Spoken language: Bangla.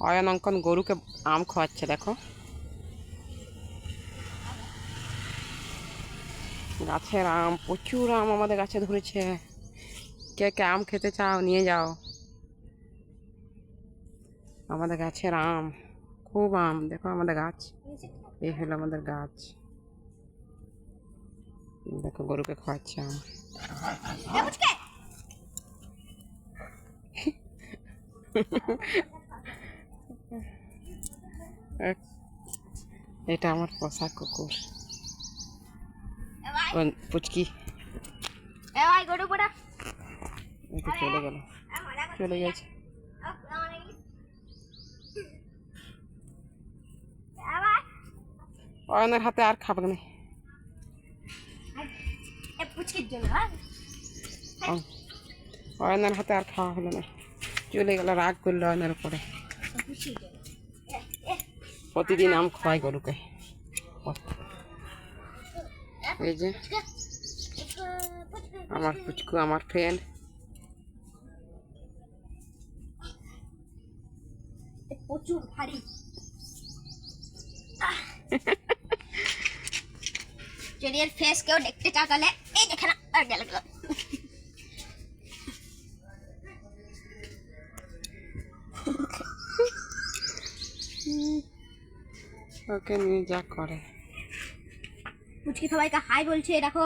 অয়ন অঙ্কন গরুকে আম খাওয়াচ্ছে দেখো। গাছের আম, প্রচুর আম আমাদের গাছে ধরেছে। কে কে আম খেতে চাও, নিয়ে যাও। আমাদের গাছের আম, খুব আম, দেখো আমাদের গাছ। এই হলো আমাদের গাছ। দেখো গরুকে খাওয়াচ্ছে আম। এটা আমার পোষা কুকুর ও পুচকি এবার গরু পড়া এটা চলে গেল চলে গেছে অয়নের হাতে আর খাবে না অয়নের হাতে আর খাওয়া হলো না। চলে গেল রাগ করল অয়নের উপরে। প্রতিদিন আম খাওয়াই গরুকে। এই যে আমার পুচকু আমার ফ্রেন্ড প্রচুর ভারী। যদি এর ফেস কেউ দেখতে তাহলে এই দেখে না আর গেল গেল ওকে নিয়ে যা করে। পুচকি সবাইকে হাই বলছে দেখো